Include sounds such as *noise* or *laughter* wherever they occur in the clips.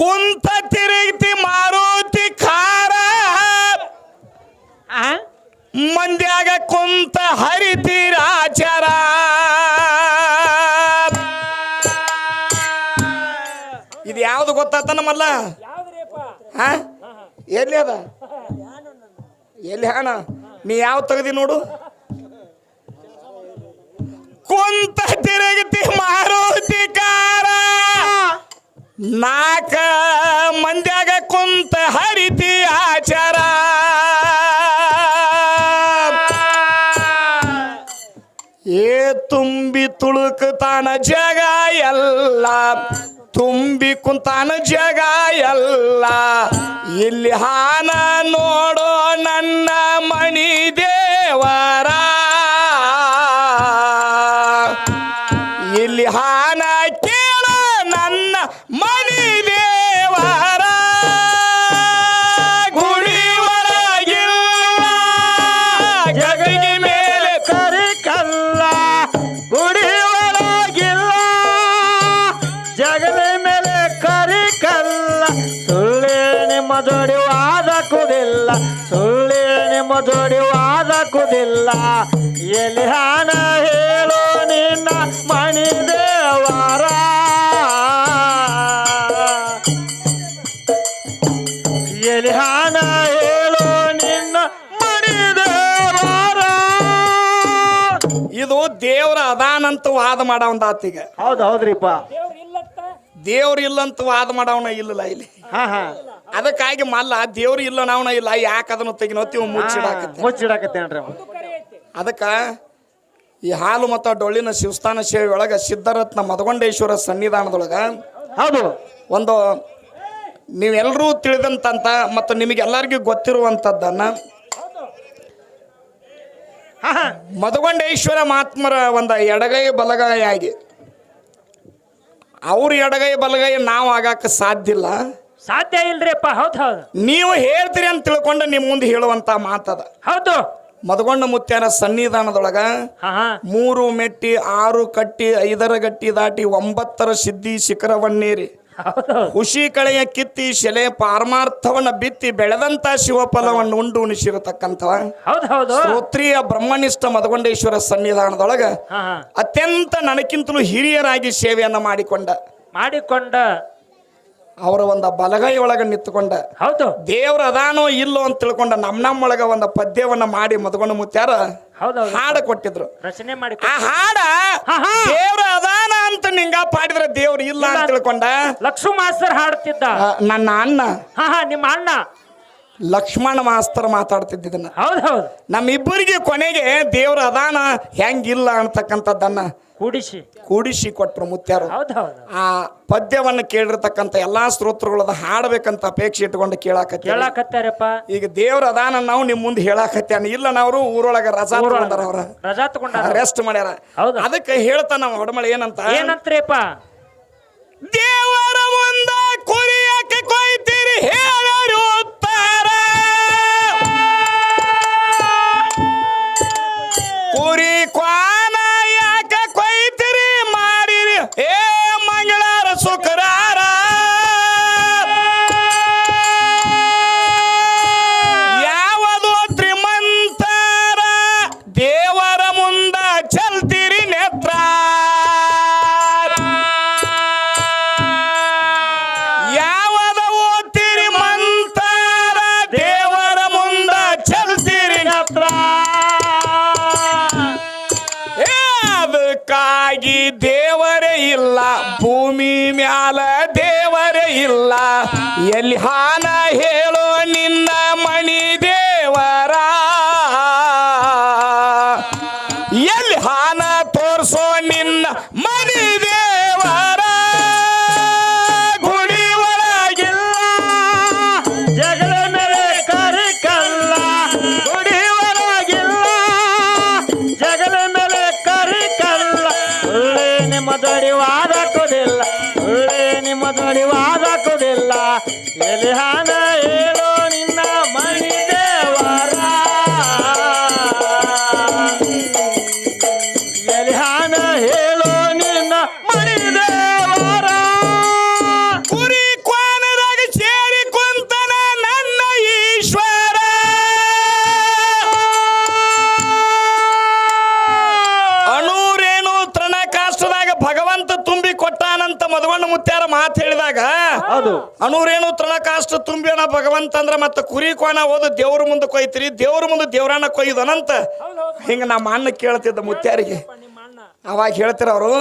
ಕುಂತ ತಿರುಗ್ತಿ ಮಾರುತಿ ಖಾರ. ಮಂದ್ಯಾಗ ಕುಂತ ಹರಿತಿರಾಚಾರ ಇದು ಯಾವ್ದು ಗೊತ್ತಾತ ನಮ್ಮಲ್ಲ? ಹಾ ಎಲ್ಲಿ ಅದ? ಎಲ್ಲಿ ಹಣ? ನೀ ಯಾವ ತೆಗ್ದಿ ನೋಡು. ಕುಂತ ತಿರುಗತಿ ಮಾರುತಿ ಕಾರ ನಾಕ ಮಂದ್ಯಾಗ ಕುಂತ ಹರಿತಿ ಆಚಾರ. ಏ ತುಂಬಿ ತುಳುಕ್ತಾನ ಜಗ ಎಲ್ಲ, ತುಂಬಿ ಕುಂತಾನ ಜಗ ಎಲ್ಲ. ಇಲ್ಲಿ ಹಾನ ನೋಡೋ ನನ್ನ ಮಣಿ ದೇವರ ಕುದಿಲ್ಲ ಸುಳ್ಳಿ ನಿಮ್ಮ ಜೋಡಿ ವಾದ ಕುದಿಲ್ಲ ಎಲ್ಲಿ ಹಣ ಹೇಳೋ ನಿನ್ನ ಮಣಿ ದೇವರ ಎಲ್ಲಿ ಹಣ ಹೇಳೋ ನಿನ್ನ ಮಣಿ ದೇವರ ಇದು ದೇವರ ಅದಾನಂತ ವಾದ ಮಾಡ ಒಂದಾತಿಗೆ ಹೌದು ಹೌದ್ರಿಪ್ಪ. ದೇವ್ರ ಇಲ್ಲಂತ ವಾದ ಮಾಡವನ ಇಲ್ಲಲ್ಲ ಇಲ್ಲಿ. ಹಾ ಹಾ. ಅದಕ್ಕಾಗಿ ಮಲ್ಲ ದೇವ್ರು ಇಲ್ಲ ನಾವನ ಇಲ್ಲ ಯಾಕೆ ಅದನ್ನು ತೆಗಿನೋತಿ ಮುಚ್ಚಿಡಾಕತ್ತೆ. ಮುಚ್ಚಿಡಕತ್ತೇನ್ರಿ ಅದಕ್ಕ ಈ ಹಾಲು ಮತ್ತು ಡೊಳ್ಳಿನ ಶಿವಸ್ಥಾನ ಸೇವೆ ಒಳಗ ಸಿದ್ಧರತ್ನ ಮದಗೊಂಡೇಶ್ವರ ಸನ್ನಿಧಾನದೊಳಗ ಹೌದು. ಒಂದು ನೀವೆಲ್ಲರೂ ತಿಳಿದಂತಂತ ಮತ್ತು ನಿಮಗೆಲ್ಲರಿಗೂ ಗೊತ್ತಿರುವಂಥದ್ದನ್ನು ಮದಗೊಂಡೇಶ್ವರ ಮಹಾತ್ಮರ ಒಂದು ಎಡಗೈ ಬಲಗೈ ಆಗಿ ಅವ್ರ ಎಡಗೈ ಬಲಗೈ ನಾವು ಆಗಾಕ ಸಾಧ್ಯ ಇಲ್ಲ. ಸಾಧ್ಯ ಇಲ್ರಿಪ್ಪ ಹೌದು ಹೌದು. ನೀವು ಹೇಳ್ತೀರಿ ಅಂತ ತಿಳ್ಕೊಂಡು ನಿಮ್ಮ ಮುಂದೆ ಹೇಳುವಂತ ಮಾತದ. ಹೌದು. ಮದಗೊಂಡ ಮುತ್ಯಾರ ಸನ್ನಿಧಾನದೊಳಗ ಮೂರು ಮೆಟ್ಟಿ ಆರು ಕಟ್ಟಿ ಐದರ ಗಟ್ಟಿ ದಾಟಿ ಒಂಬತ್ತರ ಸಿದ್ಧಿ ಶಿಖರವನ್ನೇರಿ. ಹುಷಿ ಕಳೆಯ ಕಿತ್ತಿ ಶೆಲೆ ಪಾರಮಾರ್ಥವನ್ನ ಬಿತ್ತಿ ಬೆಳೆದಂತ ಶಿವಫಲವನ್ನು ಉಂಡು ಉಣಿಸಿರತಕ್ಕಂಥವ ಹೌದು. ಶ್ರೋತ್ರಿಯ ಬ್ರಹ್ಮನಿಷ್ಠ ಮದಗೊಂಡೇಶ್ವರ ಸನ್ನಿಧಾನದೊಳಗ ಅತ್ಯಂತ ನನಕ್ಕಿಂತಲೂ ಹಿರಿಯರಾಗಿ ಸೇವೆಯನ್ನ ಮಾಡಿಕೊಂಡ. ಮಾಡಿಕೊಂಡ ಅವರ ಒಂದು ಬಲಗೈ ಒಳಗ ನಿಂತ್ಕೊಂಡ. ಹೌದು. ದೇವ್ರ ಅದಾನೋ ಇಲ್ಲೋ ಅಂತ ತಿಳ್ಕೊಂಡ ನಮ್ ನಮ್ಮೊಳಗ ಒಂದು ಪದ್ಯವನ್ನ ಮಾಡಿ ಮದ್ಕೊಂಡು ಮುತ್ಯಾರ ಹಾಡ ಕೊಟ್ಟಿದ್ರು. ರಚನೆ ಮಾಡಿ ಆ ಹಾಡ. ದೇವ್ರ ಅದಾನ ಅಂತ ನಿಂಗ ಪಾಡಿದ್ರೆ ದೇವ್ರ ಇಲ್ಲ ಅಂತ ತಿಳ್ಕೊಂಡ. ಲಕ್ಷ್ಮ ಮಾಸ್ತರ್ ಹಾಡ್ತಿದ್ದ. ನನ್ನ ಅಣ್ಣ. ಹಾ ನಿಮ್ಮ ಅಣ್ಣ. ಲಕ್ಷ್ಮಣ ಮಾಸ್ತರ್ ಮಾತಾಡ್ತಿದ್ದನ್ನ ಹೌದು ಹೌದು. ನಮ್ಮಿಬ್ಬರಿಗೆ ಕೊನೆಗೆ ದೇವ್ರ ಅದಾನ ಹೆಂಗಿಲ್ಲ ಅಂತಕ್ಕಂಥದ್ದನ್ನ ಕೂಡಿಸಿ. ಕೂಡಿಸಿ ಕೊಟ್ರು ಮುತ್ಯಾರು. ಹೌದು ಹೌದು. ಆ ಪದ್ಯವನ್ನು ಕೇಳಿರ್ತಕ್ಕಂಥ ಎಲ್ಲಾ ಸ್ತೋತ್ರಗಳದ ಹಾಡಬೇಕಂತ ಅಪೇಕ್ಷೆ ಇಟ್ಕೊಂಡು ಕೇಳಾಕತ್ತಿ ಕೇಳಾಕತ್ತಾರಪ್ಪ ಈಗ ದೇವ್ರ ಅದಾನ ನಾವು ನಿಮ್ ಮುಂದೆ ಹೇಳಾಕತ್ಯಾನ. ಇಲ್ಲ ನಾವು ಊರೊಳಗ ರಜಾ ತಗೊಂಡಾರ ಅವ್ರ. ರಜಾ ತಗೊಂಡ ರೆಸ್ಟ್ ಮಾಡ್ಯಾರ. ಹೌದು. ಅದಕ್ಕೆ ಹೇಳ್ತಾನ ಹೊಡಮಳೆ ಹೊಡಮಳ ಏನಂತ? ಏನಂತ್ರಿಪ್ಪ ದೇವರ so. ಎಲ್ಲಿ ಹಾನ ಹೇಳೋ ದೇವರ ಕುರಿ ಕೋನದಾಗ ಸೇರಿ ಕುಂತನ ನನ್ನ ಈಶ್ವರ. ಅಣೂರೇನು ತೃಣ ಕಾಷ್ಟದಾಗ ಭಗವಂತ ತುಂಬಿ ಕೊಟ್ಟಾನಂತ ಮದುವಣ್ಣ ಮುತ್ಯಾರ ಮಾತು ಹೇಳಿದಾಗ ಹೌದು. ಅಣೂರೇನು ತೃಣ ಕಾಷ್ಟ ತುಂಬಿಯೋಣ ಭಗವಂತ ಅಂದ್ರ ಮತ್ತ ಕುರಿ ಕೋನ ಓದು ದೇವ್ರ ಮುಂದೆ ಕೊಯ್ತಿರಿ ದೇವ್ರ ಮುಂದೆ ದೇವ್ರನ್ನ ಕೊಯ್ಯುದನಂತ. ಹಿಂಗ ನಮ್ಮ ಅಣ್ಣ ಕೇಳ್ತಿದ್ದ ಮುತ್ಯಾರಿಗೆ. ಅವಾಗ ಹೇಳ್ತಿರ ಅವರು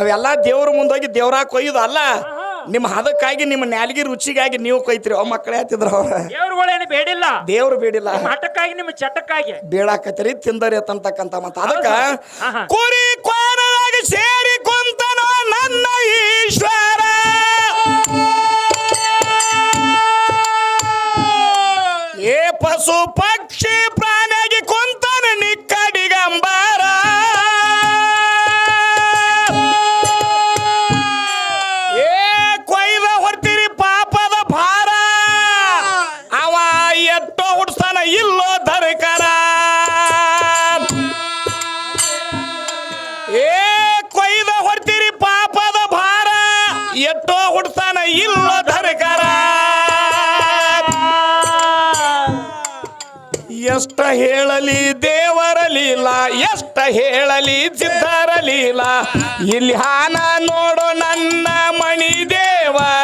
ಅವೆಲ್ಲ ದೇವ್ರ ಮುಂದೋಗಿ ದೇವ್ರ ಕೊಯ್ಯುದು ಅಲ್ಲ. ನಿಮ್ಮ ಹದಕ್ಕಾಗಿ ನಿಮ್ಮ ನ್ಯಾಲಿಗೆ ರುಚಿಗಾಗಿ ನೀವು ಕೊಯ್ತೀರಿ. ಅವ್ ಮಕ್ಕಳೇ ಹತ್ತಿದ್ರ ಅವ್ರ. ದೇವ್ರುಗಳೇನು ಬೇಡಿಲ್ಲ. ದೇವ್ರು ಬೇಡಿಲ್ಲ. ಹಠಕ್ಕಾಗಿ ನಿಮ್ಮ ಚಟಕ್ಕಾಗಿ. ಬೇಡಾಕತ್ತೀರಿ ತಿಂದರಿ ಅಂತಕ್ಕಂತ ಮತ್ತ ಅದಕ್ಕ. ಕುರಿ ಕೋರರಾಗಿ ಸೇರಿ ಕುಂತನೋ ನನ್ನ ಈಶ್ವರ. ಏ ಪಶು ಪಕ್ಷಿ ಎಷ್ಟ ಹೇಳಲಿ ದೇವರ ಲೀಲಾ ಎಷ್ಟ ಹೇಳಲಿ ಸಿದ್ಧರ ಲೀಲಾ. ಇಲ್ಲಿ ಹಾನ ನೋಡೋ ನನ್ನ ಮಣಿ ದೇವರ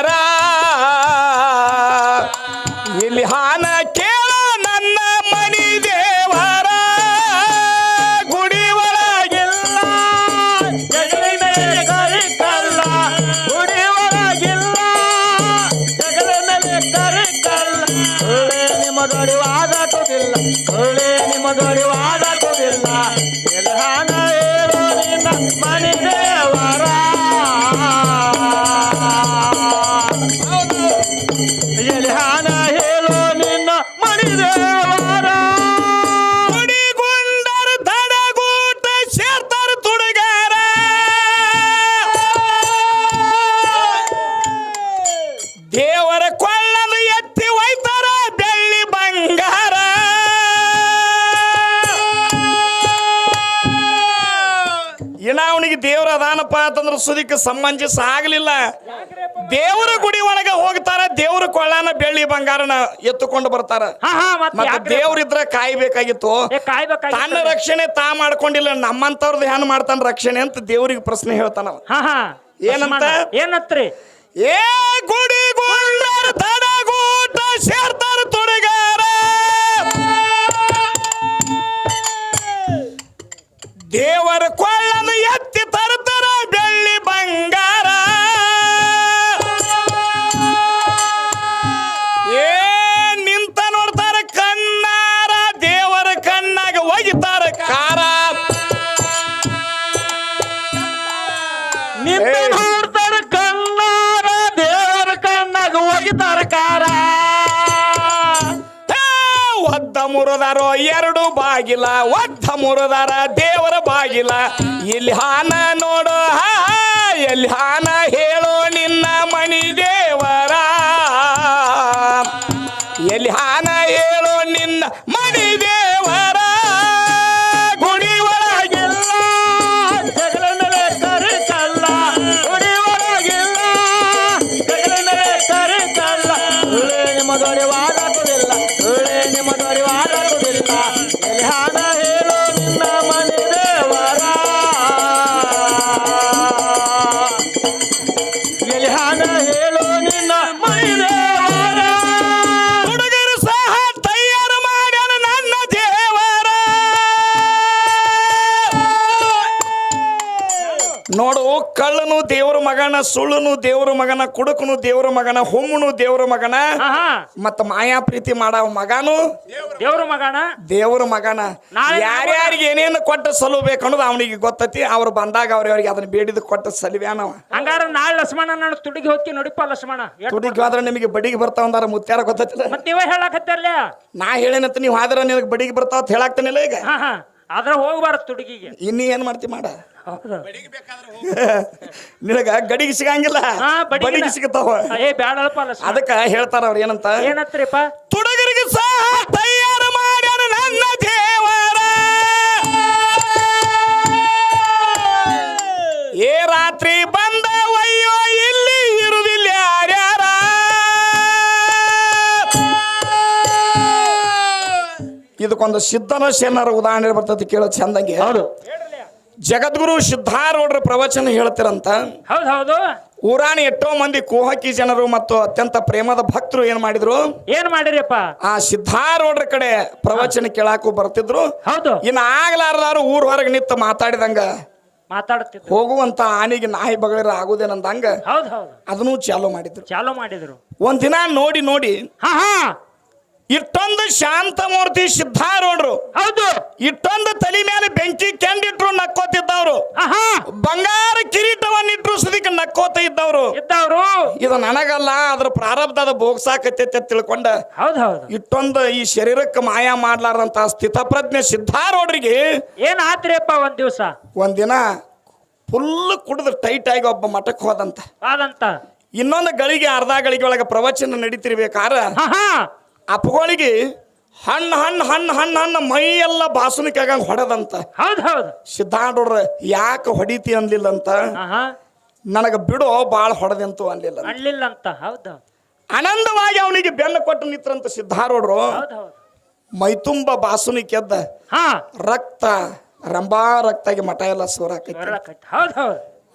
ಒಳ್ಳೆ ನಿಮ್ಮ ಸೊಳ್ಳೆ ವಾದಾಟುದಿಲ್ಲ ಒಳ್ಳೆ ನಿಮ್ಮ ಅವನಿಗೆ ದೇವರ ಅದಾನಪ್ಪ ಅಂತಂದ್ರೆ ಸುದಿಕ್ಕೆ ಸಂಬಂಧಿಸ ಆಗಲಿಲ್ಲ ದೇವರ ಗುಡಿ ಒಳಗೆ ಹೋಗ್ತಾರ ದೇವ್ರ ಕೊಳ್ಳನ ಬೆಳ್ಳಿ ಬಂಗಾರನ ಎತ್ತುಕೊಂಡು ಬರ್ತಾರ. ಮತ್ತೆ? ದೇವ್ರಿದ್ರ ಕಾಯ್ಬೇಕಾಗಿತ್ತು. ತನ್ನ ರಕ್ಷಣೆ ತಾ ಮಾಡ್ಕೊಂಡಿಲ್ಲ ನಮ್ಮಂತವ್ರದ್ದು ಹೆಣ್ ಮಾಡ್ತಾನ ರಕ್ಷಣೆ ಅಂತ ದೇವ್ರಿಗೆ ಪ್ರಶ್ನೆ ಹೇಳ್ತಾನ ಏನಂತ? ಏನತ್ರಿ? ಏ ಗುಡಿ ಗುಂಡರ ತಡಗೂಟ ಸೇರ್ತಾರ ತುಡುಗಾರ. ದೇವರ ಕೊಳ್ಳನ್ನು ಮುರಿದಾರೋ ಎರಡು ಬಾಗಿಲ, ಒದ್ದ ಮುರುದಾರ ದೇವರ ಬಾಗಿಲ. ಇಲ್ಲಿ ಹಾನ ನೋಡೋ, ಹಾ ಎಲ್ಲಿ ಹಾನ ಹೇಳೋ ನಿನ್ನ ಮಣಿ ಸುಳ್ಳುನು ದೇವರ ಮಗನ ಕುಡುಕನು ದೇವರ ಮಗನ ಹೊಮ್ಮನು ದೇವ್ರ ಮಗನ ಮತ್ತ ಮಾಯಾ ಪ್ರೀತಿ ಮಾಡವ ಮಗನು? ದೇವರ ಮಗನ? ದೇವರ ಮಗನ. ಯಾರ್ಯಾರಿಗೆ ಏನೇನು ಕೊಟ್ಟ ಸಲುಬೇಕು ಅನ್ನೋದು ಅವನಿಗೆ ಗೊತ್ತತಿ. ಅವ್ರು ಬಂದಾಗ ಅವ್ರವ್ರಿಗೆ ಅದನ್ನ ಬೇಡಿದ ಕೊಟ್ಟ ಸಲುವ್ಯಾನವ ಹಂಗಾರ ನಾಳೆ ಲಕ್ಷ್ಮಣ ನಾನು ತುಡಿಗೆ ಹೋಗಿ ನೋಡಿಪ್ಪ ಲಕ್ಷ್ಮಣ. ತುಡಿಗೆ ಹೋದ್ರೆ ನಿಮಗೆ ಬಡಿಗೆ ಬರ್ತಾವ ಅಂದಾರ ಮುತ್ಯಾರ ಗೊತ್ತೈತಿಲ್ಲ? ಮತ್ತೆ ನೀವೇ ಹೇಳಕತ್ತಿರ್ಲ? ನಾ ಹೇಳೇನಂತ ನೀವು ಆದ್ರೆ ನಿನಗೆ ಬಡಿಗೆ ಬರ್ತಾವ ಅಂತ ಹೇಳಾಕ್ತಾನಿಲ್ಲ ಈಗ? ಆದ್ರ ಹೋಗ್ಬಾರ್ದು ತುಡುಗಿಗೆ. ಇನ್ನು ಏನ್ ಮಾಡ್ತಿ ಮಾಡ? ಹೌದು. *laughs* ನಿನಗ ಗಡಿಗೆ ಸಿಗಂಗಿಲ್ಲ. ಹಾ. ಬಡಿಗೆ ಸಿಗತಾವ. ಏ ಬ್ಯಾಡಲ್ಪ ಅದಕ್ಕ ಹೇಳ್ತಾರ ಅವ್ರ ಏನಂತ? ಏನತ್ರಿಪ್ಪ? ತುಡುಗರಿಗೆ ಸಹ ತಯಾರು ಇದಕ್ಕೊಂದು ಸಿದ್ಧನ ಸೇನಾರ ಉದಾಹರಣೆ ಬರ್ತದೆ ಕೇಳೋ ಚಂದಂಗೆ. ಹೌದು. ಜಗದ್ಗುರು ಸಿದ್ಧಾರೂಢರ ಪ್ರವಚನ ಹೇಳ್ತಿರಂತ. ಹೌದು ಹೌದು. ಊರಾಣ ಎಷ್ಟೋ ಮಂದಿ ಕುಹಕಿ ಜನರು ಮತ್ತು ಅತ್ಯಂತ ಪ್ರೇಮದ ಭಕ್ತರು ಏನ್ ಮಾಡಿದ್ರು? ಏನ್ ಮಾಡಿರಿಪ್ಪ ಆ ಸಿದ್ಧಾರೂಢರ ಕಡೆ ಪ್ರವಚನ ಕೇಳಾಕು ಬರ್ತಿದ್ರು. ಹೌದು. ಇನ್ನು ಆಗ್ಲಾರ್ದಾರು ಊರ್ ಹೊರಗೆ ನಿಂತು ಮಾತಾಡಿದಂಗ. ಮಾತಾಡ್ತಿದ್ರು. ಹೋಗುವಂತ ಆನೆಗೆ ನಾಯಿ ಬಗಳಿರ ಆಗುದೇನಂದಂಗ. ಹೌದು ಹೌದು. ಅದನ್ನು ಚಾಲು ಮಾಡಿದ್ರು. ಚಾಲು ಮಾಡಿದ್ರು. ಒಂದಿನ ದಿನ ನೋಡಿ ನೋಡಿ. ಹಾ ಹಾ. ಇಷ್ಟೊಂದು ಶಾಂತಮೂರ್ತಿ ಸಿದ್ಧಾರೂಢರು. ಹೌದು. ಇಟ್ಟೊಂದು ತಲೆ ಮೇಲೆ ಬೆಂಕಿ ಕೆಂಡಿಟ್ರು ನಕ್ಕೋತಿದ್ದವ್ರು. ಬಂಗಾರ ಕಿರೀಟವನ್ನಿಟ್ರು ಸುದಿಕ್ಕೆ ನಕ್ಕೋತ ಇದ್ದವ್ರು. ಇದ್ದವ್ರು. ಇದು ನನಗಲ್ಲ ಅದ್ರ ಪ್ರಾರಬ್ಧದ ಬೋಗ್ಸಾಕತ್ತೈತೆ ಅಂತ ತಿಳ್ಕೊಂಡ. ಹೌದು ಇಷ್ಟೊಂದು ಈ ಶರೀರಕ್ಕೆ ಮಾಯ ಮಾಡ್ಲಾರ್ದಂತ ಸ್ಥಿತಪ್ರಜ್ಞೆ ಸಿದ್ಧಾರೂಢರಿಗೆ ಏನ್ ಆತ್ರಿಯಪ್ಪ ಒಂದ್ ದಿವಸ? ಒಂದಿನ ಫುಲ್ ಕುಡಿದು ಟೈಟ್ ಆಗಿ ಒಬ್ಬ ಮಠಕ್ಕೆ ಹೋದಂತ. ಆದಂತ. ಇನ್ನೊಂದು ಗಳಿಗೆ ಅರ್ಧ ಗಳಿಗೆ ಒಳಗೆ ಪ್ರವಚನ ನಡೀತಿರ್ಬೇಕಾರ ಅಪ್ಪಗಳಿಗೆ ಹಣ್ಣು ಹಣ್ಣು ಹಣ್ಣು ಹಣ್ಣು ಹಣ್ಣು ಮೈ ಎಲ್ಲ ಬಾಸುನಿಕಾಗ ಆಗಂಗ್ ಹೊಡೆದಂತ. ಹೌದು ಹೌದು. ಸಿದ್ಧಾಂಡ್ರ ಯಾಕೆ ಹೊಡಿತಿ ಅನ್ಲಿಲ್ಲಂತ? ಅಂತ ನನಗೆ ಬಿಡೋ ಭಾಳ ಹೊಡೆದಂತು ಅನ್ಲಿಲ್ಲ ಅಂತ ಹೌದು ಆನಂದವಾಗಿ ಅವನಿಗೆ ಬೆನ್ನು ಕೊಟ್ಟು ನಿಂತ್ರಂತ ಸಿದ್ಧಾರೂಢರು ಮೈತುಂಬ ಬಾಸುನಿಕೆ ಎದ್ದ ಹಾ. ರಕ್ತ ರಂಬಾ ರಕ್ತಾಗಿ ಮಠ ಎಲ್ಲ ಸೋರಾಕೈತಿ.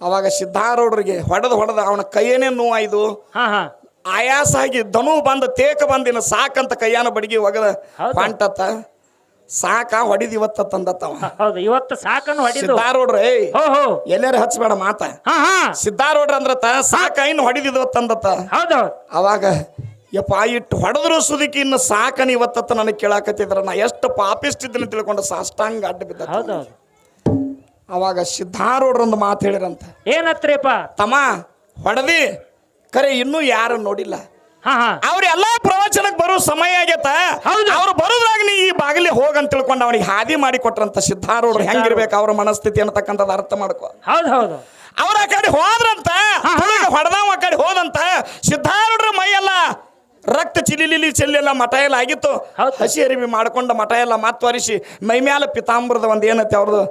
ಅವಾಗ ಸಿದ್ಧಾರೂಢರಿಗೆ ಹೊಡೆದು ಹೊಡೆದ ಅವನ ಕೈಯೇನೇ ನೋವಾಯ್ದು. ಹಾ ಹಾ. ಆಯಾಸ ಆಗಿ ಧನು ಬಂದ ತೇಕ ಬಂದಿನ ಸಾಕಂತ ಕೈಯಾನ ಬಡಿಗೆ ಒಗದ. ಹೊಂಟತ್ತ. ಸಾಕ ಹೊಡಿದ್ ಇವತ್ತ ತಂದತ್ತವ ಹೌದು ಇವತ್ತು ಸಾಕನ್ನು ಹೊಡಿದು. ಸಿದ್ಧಾರೂಢ್ರ ಏಯ್ ಹೋ ಹೋ. ಎಲ್ಲಾರ ಹಚ್ಬೇಡ ಮಾತ. ಹಾ ಹಾ. ಸಿದ್ಧಾರೂಢ್ರ ಅಂದ್ರತ ಸಾಕ ಇನ್ನು ಹೊಡಿದಿದ್ವ ತಂದತ್ತ. ಹೌದು. ಅವಾಗ ಯಪ್ಪ ಇಟ್ಟು ಹೊಡೆದ್ರು ಸುದಿಕಿ ಇನ್ನು ಸಾಕನ ಇವತ್ತ ನನಗೆ ಕೇಳಾಕತ್ತಿದ್ರ. ನಾ ಎಷ್ಟು ಪಾಪಿಸ್ತಿದ್ದೀನಿ ತಿಳ್ಕೊಂಡು ಸಾಷ್ಟಾಂಗ ಅಡ್ಡ ಬಿದ್ದ ಹೌದು ಹೌದು. ಅವಾಗ ಸಿದ್ಧಾರೂಢರೊಂದು ಮಾತು ಹೇಳಿರಂತ. ಏನತ್ರಿಯಪ್ಪ? ತಮ್ಮ ಹೊಡೆದಿ. ಕರೆ ಇನ್ನೂ ಯಾರು ನೋಡಿಲ್ಲ. ಹಾ ಹಾ. ಅವ್ರ ಎಲ್ಲಾ ಪ್ರವಚನಕ್ಕೆ ಬರೋ ಸಮಯ ಆಗೈತ? ಹೌದು. ಅವ್ರು ಬರೋದ್ರಾಗ ನೀ ಈ ಬಾಗಿಲಿ ಹೋಗಂತ ತಿಳ್ಕೊಂಡು ಅವನಿಗೆ ಹಾದಿ ಮಾಡಿ ಕೊಟ್ರಂತ ಸಿದ್ಧಾರೂಢರು ಹೆಂಗಿರ್ಬೇಕು ಅವ್ರ ಮನಸ್ಥಿತಿ ಅನ್ನತಕ್ಕಂಥದ್ದು ಅರ್ಥ ಮಾಡ್ಕೋ. ಹೌದು ಹೌದು. ಅವ್ರ ಆ ಕಡೆ ಹೋದ್ರಂತ ಹೊಡೆದವ ಆ ಕಡೆ ಹೋದಂತ ಸಿದ್ಧಾರೂಢರ ಮೈಯೆಲ್ಲ ರಕ್ತ ಚಿಲಿಲಿಲಿ ಚೆಲ್ಲೆಲ್ಲ ಮಠ ಎಲ್ಲ ಆಗಿತ್ತು. ಹಸಿ ಅರಿವಿ ಮಾಡ್ಕೊಂಡ ಮಠ ಎಲ್ಲ ಮತ್ತುವರಿಸಿ ಮೈ ಮ್ಯಾಲ ಪಿತಾಂಬರದ ಒಂದು ಏನತ್ತೆ ಅವ್ರದ್ದು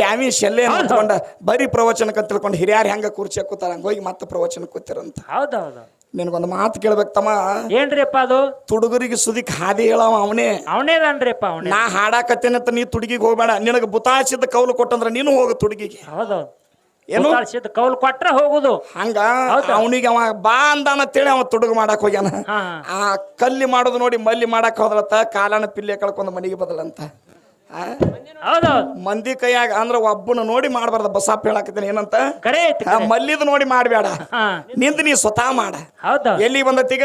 ಕ್ಯಾಮಿ ಶಲ್ಯ ಮಾಡ್ಕೊಂಡ ಬರೀ ಪ್ರವಚನಕ್ಕೆ ತಿಳ್ಕೊಂಡು ಹಿರಿಯರು ಹೆಂಗ ಕುರ್ಚಿ ಹಾಕುತ್ತಾರ? ಹಂಗ ಹೋಗಿ ಮತ್ತೆ ಪ್ರವಚನ ಕೂತಿರಂತ ನಿನಗೊಂದು ಮಾತು ಕೇಳ್ಬೇಕು ತಮ್ಮ. ಏನ್ರಿಪ್ಪ ಅದು? ತುಡುಗರಿಗೆ ಸುದಿಕ್ ಹಾದಿ ಹೇಳವ ಅವನೇ. ಅವನೇದನ್ರಿಯಪ್ಪ ಅವನೇ? ನಾ ಹಾಡಾಕತ್ತೇನಂತ ನೀ ತುಡುಗಿಗೆ ಹೋಗ್ಬೇಡ. ನಿನಗೆ ಬುತಾಸಿದ ಕೌಲು ಕೊಟ್ಟಂದ್ರೆ ನೀನು ಹೋಗು ತುಡುಗಿಗೆ. ಹೌದು. ಏನು? ಕೌಲ್ ಕೊಟ್ರ ಹೋಗುದು. ಹಂಗ? ಅವನಿಗೆ ಅವ ಬಾ ಅಂದಾನ ಅಂತೇಳಿ ಅವ ತುಡುಗು ಮಾಡಕ್ ಹೋಗ್ಯಾನ. ಆ ಕಲ್ಲಿ ಮಾಡೋದು ನೋಡಿ ಮಲ್ಲಿ ಮಾಡಕ್ ಹೋದ್ರತ್ತ ಕಾಲನ ಪಿಲ್ಲೆ ಕಳ್ಕೊಂಡು ಮನೆಗೆ ಬದಲಂತ. ಮಂದಿ ಕೈಯಾಗ ಅಂದ್ರ ಒಬ್ಬನ ನೋಡಿ ಮಾಡಬಾರ್ದ ಬಸಪ್ಪ ಹೇಳಾಕತ್ತೇನೆ ಏನಂತ? ಮಲ್ಲಿದ್ ನೋಡಿ ಮಾಡಬೇಡ ನಿಂದ ನೀ ಸ್ವತಃ ಮಾಡ. ಎಲ್ಲಿ ಬಂದತ್ತೀಗ?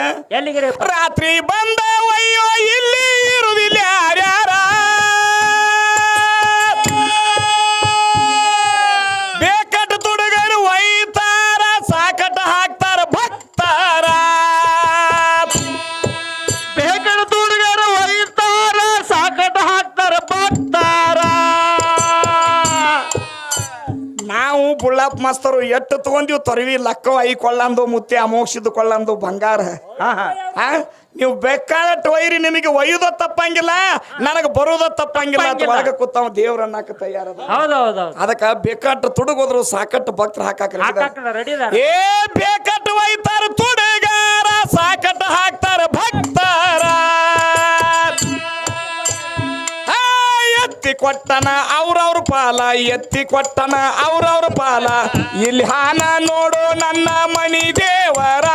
ರಾತ್ರಿ ಬಂದ ಅಯ್ಯೋ ಇಲ್ಲಿ ಬುಳ್ಳಪ್ಪ ಮಾಸ್ತರು ಎಟ್ಟು ತಗೊಂಡಿವ್ ತೊರವಿ ಲಕ್ಕವ ಐ ಕೊಳ್ಳಂದು ಮುತ್ತೆ ಅಮೋಕ್ಷಿದ್ದು ಕೊಳ್ಳಂದು ಬಂಗಾರ? ನೀವು ಬೇಕಾದಟ್ಟು ಒಯ್ರಿ ನಿಮಗೆ ಒಯ್ಯುದ ತಪ್ಪಂಗಿಲ್ಲ ನನಗೆ ಬರೋದ ತಪ್ಪಂಗಿಲ್ಲ ಅಂತ. ಒಳಗೆ ಕೂತಾವ ದೇವ್ರನ್ನಾಕ ತಯಾರದ. ಅದಕ್ಕ ಬೇಕಾಟ್ಟು ತುಡುಗೋದ್ರು ಸಾಕಟ್ಟು ಭಕ್ತರು ಹಾಕಾಕ ಏ ಬೇಕಟ್ಟು ಒಯ್ತಾರ ತುಡುಗಾರ ಸಾಕಟ್ಟು ಹಾಕ್ತಾರ. ಕೊಟ್ಟನ, ಅವ್ರವ್ರ ಪಾಲ ಎತ್ತಿ ಕೊಟ್ಟನ, ಅವ್ರವ್ರ ಪಾಲ. ಇಲ್ಲಿ ಹಾನ ನೋಡು ನನ್ನ ಮಣಿ ದೇವರ.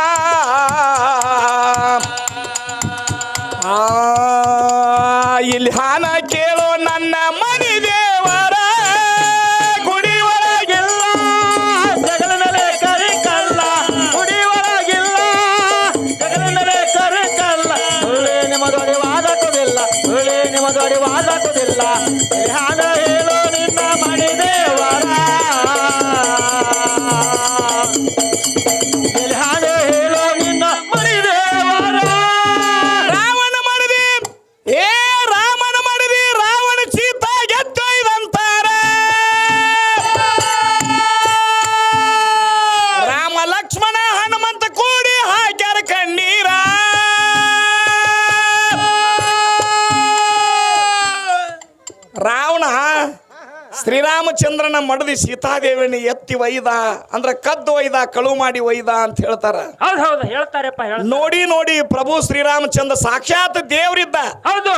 ಇಲ್ಲಿ ಹಾನ ಕೇಳು ನನ್ನ ಮಣಿ ರಾವಣ ಶ್ರೀರಾಮಚಂದ್ರನ ಮಡದಿ ಸೀತಾದೇವಿನ ಎತ್ತಿ ಒಯ್ದ ಅಂದ್ರೆ ಕದ್ದು ಒಯ್ದ ಕಳು ಮಾಡಿ ಒಯ್ದ ಅಂತ ಹೇಳ್ತಾರ. ಹೌದು ಹೌದು ಹೇಳ್ತಾರಪ್ಪ ನೋಡಿ ನೋಡಿ ಪ್ರಭು ಶ್ರೀರಾಮಚಂದ್ರ ಸಾಕ್ಷಾತ್ ದೇವ್ರಿದ್ದ. ಹೌದು.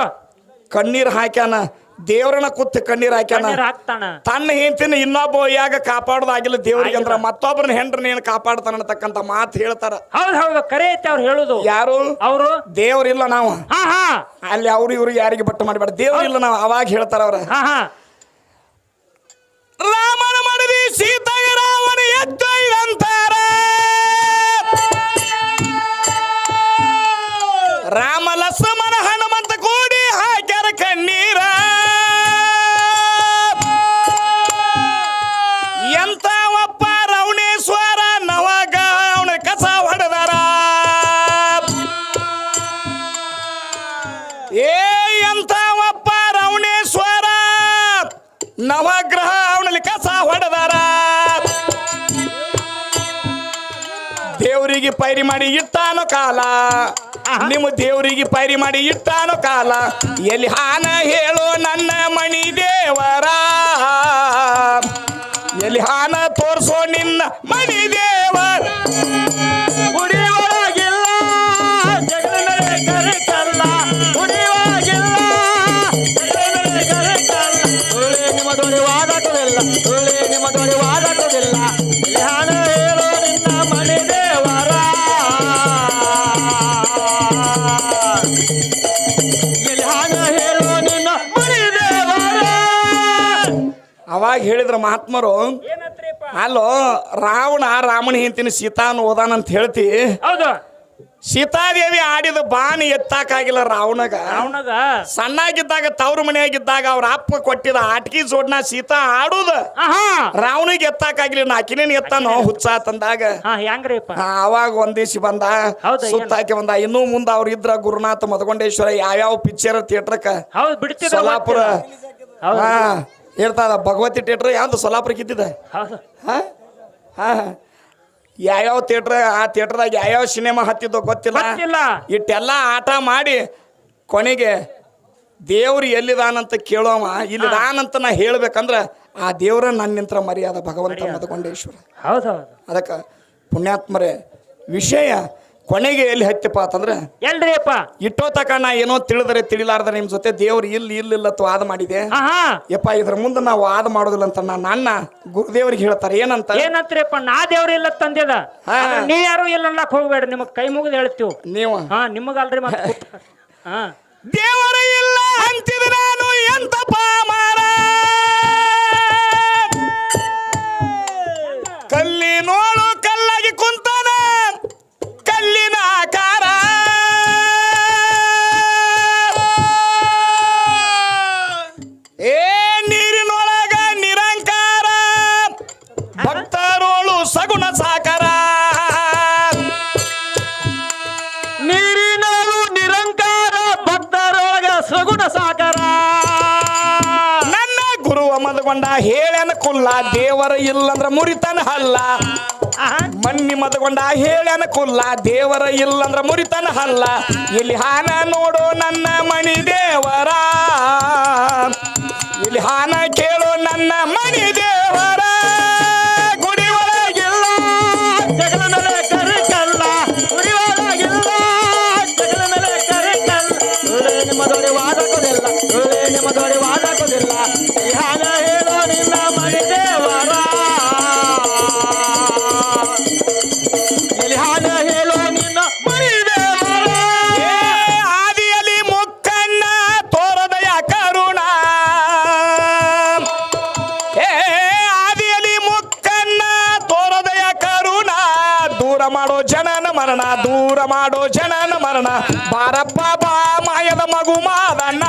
ಕಣ್ಣೀರ್ ಹಾಕ್ಯಾನ ದೇವ್ರನ್ನ ಕುತ್ತ ಕಣ್ಣೀರ್ ಹಾಕ್ಯಾನ. ಹಾಕ್ತಾನ. ತನ್ನ ಹೆಂಡತಿನ ಇನ್ನೊಬ್ಬ ಯಾಗ ಕಾಪಾಡೋದಾಗಿಲ್ಲ ದೇವ್ರಿಗೆ ಅಂದ್ರ ಮತ್ತೊಬ್ಬರನ್ನ ಹೆಂಡ್ರನ್ನ ಏನ್ ಕಾಪಾಡ್ತಾನ ಅನ್ನತಕ್ಕಂತ ಮಾತು ಹೇಳ್ತಾರ. ಹೌದ್ ಹೌದು ಕರೆ ಐತಿ ಅವ್ರು ಹೇಳುದು. ಯಾರು? ಅವರು? ದೇವ್ರಿಲ್ಲ ನಾವು. ಹಾ ಹಾ. ಅಲ್ಲಿ ಅವ್ರು ಇವ್ರು ಯಾರಿಗೆ ಬಟ್ಟು ಮಾಡಬೇಡ. ದೇವ್ರಿಲ್ಲ ನಾವು ಅವಾಗ ಹೇಳ್ತಾರ ಅವ್ರ. ರಾಮನ ಮಡದಿ ಸೀತಾಗ ರಾವಣ ಎದ್ದೊಯ್ದಂತಾರ ಇಟ್ಟಾನೋ ಕಾಲ? ಎಲ್ಲಿ ಹಾನ ಹೇಳು ನನ್ನ ಮಣಿ ದೇವರ ಎಲ್ಲಿ ಹಾನ ತೋರಿಸೋ ನಿನ್ನ ಮಣಿ ದೇವರ ಜಗದ ಮೇಲೆ ಕರೆ ಕಲ್ಲ ಅವಾಗ ಹೇಳಿದ್ರ ಮಹಾತ್ಮರು? ಅಲ್ಲೋ ರಾವಣ ರಾಮನ ಹಿಂತಿನ ಸೀತಾನ ಓದಾನಂತ ಹೇಳ್ತಿ. ಹೌದು. ಸೀತಾದೇವಿ ಆಡಿದ ಬಾಣಿ ಎತ್ತಾಕಾಗಿಲ್ಲ ರಾವಣಗ. ರಾವಣಗ? ಸಣ್ಣಾಗಿದ್ದಾಗ ತವ್ರ ಮನೆಯಾಗಿದ್ದಾಗ ಅವ್ರ ಅಪ್ಪ ಕೊಟ್ಟಿದ ಆಟಕಿ ಜೋಡ್ನ ಸೀತಾ ಆಡುದ. ರಾವಣಿಗೆ ಎತ್ತಾಕಾಗಿಲ್ಲ ನಾಕಿನೇನ್ ಎತ್ತಾನೋ ಹುಚ್ಚ ತಂದಾಗ ಅವಾಗ ಒಂದ್ ದಿವ್ಸ ಬಂದ ಸುತ್ತಾಕಿ ಬಂದ. ಇನ್ನೂ ಮುಂದ ಅವ್ರ ಇದ್ರ ಗುರುನಾಥ ಮದಗೊಂಡೇಶ್ವರ ಯಾವ್ಯಾವ ಪಿಕ್ಚರ್ ಥಿಯೇಟರ್ಕ ಹೌದು. ಹಾ. ಇರ್ತದ ಭಗವತಿ ಥಿಯೇಟ್ರ್ ಯಾವ್ದು ಸೊಲಾಪುರಕ್ಕೆ ಇದ್ದಿದೆ ಹಾಂ? ಹಾ? ಯಾವ್ಯಾವ ಥಿಯೇಟ್ರ್ ಆ ಥಿಯೇಟ್ರದಾಗ ಯಾವ್ಯಾವ ಸಿನಿಮಾ ಹತ್ತಿದ್ದೋ ಗೊತ್ತಿಲ್ಲ. ಇಟ್ಟೆಲ್ಲ ಆಟ ಮಾಡಿ ಕೊನೆಗೆ ದೇವ್ರು ಎಲ್ಲಿದಾನಂತ ಕೇಳೋವ ಇಲ್ಲಿದಾನಂತ ನಾ ಹೇಳ್ಬೇಕಂದ್ರೆ ಆ ದೇವ್ರ ನನ್ನಿಂತ್ರ ಮರ್ಯಾದ ಭಗವಂತ ಹೌದು. ಅದಕ್ಕೆ ಪುಣ್ಯಾತ್ಮರೇ ವಿಷಯ ಕೊನೆಗೆ ಎಲ್ಲಿ ಹತ್ತಿಪ್ಪ ಅಂತಂದ್ರೆ ಎಲ್ರಿಪ್ಪ ಇಟ್ಟೋ ತಕ ನಾ ಏನೋ ತಿಳಿದರೆ ತಿಳಿಲಾರ್ದ ನಿಮ್ಮ ಜೊತೆ ದೇವ್ರು ಇಲ್ಲಿ ಇಲ್ಲಿಲ್ಲ ವಾದ ಮಾಡಿದೆ. ಯಪ್ಪ ಇದ್ರ ಮುಂದೆ ನಾವು ವಾದ ಮಾಡೋದಿಲ್ಲ ಅಂತ ನನ್ನ ಅಣ್ಣ ಗುರುದೇವ್ರಿಗೆ ಹೇಳ್ತಾರೆ ಏನಂತ? ಏನಂತ್ರಿಪ್ಪ ನಾ ದೇವ್ರ ಇಲ್ಲ ತಂದೆದ ನೀ ನೀವ್ ಯಾರು ಇಲ್ಲ ಅನ್ನಕ್ ಹೋಗ್ಬೇಡ್ರಿ ನಿಮಗ್ ಕೈ ಮುಗಿದು ಹೇಳ್ತೀವಿ. ನೀವು? ಹಾ ನಿಮಗಲ್ರಿ ಮತ್ತೆ ಹಾ. ದೇವರ ಇಲ್ಲ ಅಂತಿದ ನಾನು ಎಂತ ಪಾಮಾರ? ಕಲ್ಲಿನೋಳು ಕಲ್ಲಾಗಿ ಕುಂತಾನ ಕುಲ್ಲ ದೇವರ ಇಲ್ಲಂದ್ರ ಮುರಿತನ ಹಲ್ಲ. ಇಲ್ಲಿ ಹಾನ ನೋಡೋ ನನ್ನ ಮಾಡೋ ಜನನ ಮರಣ ದೂರ ಮಾಡೋ ಜನನ ಮರಣ. ಬಾರಪ್ಪ ಬಾ ಮಾಯದ ಮಗು ಮಾದಣ್ಣ.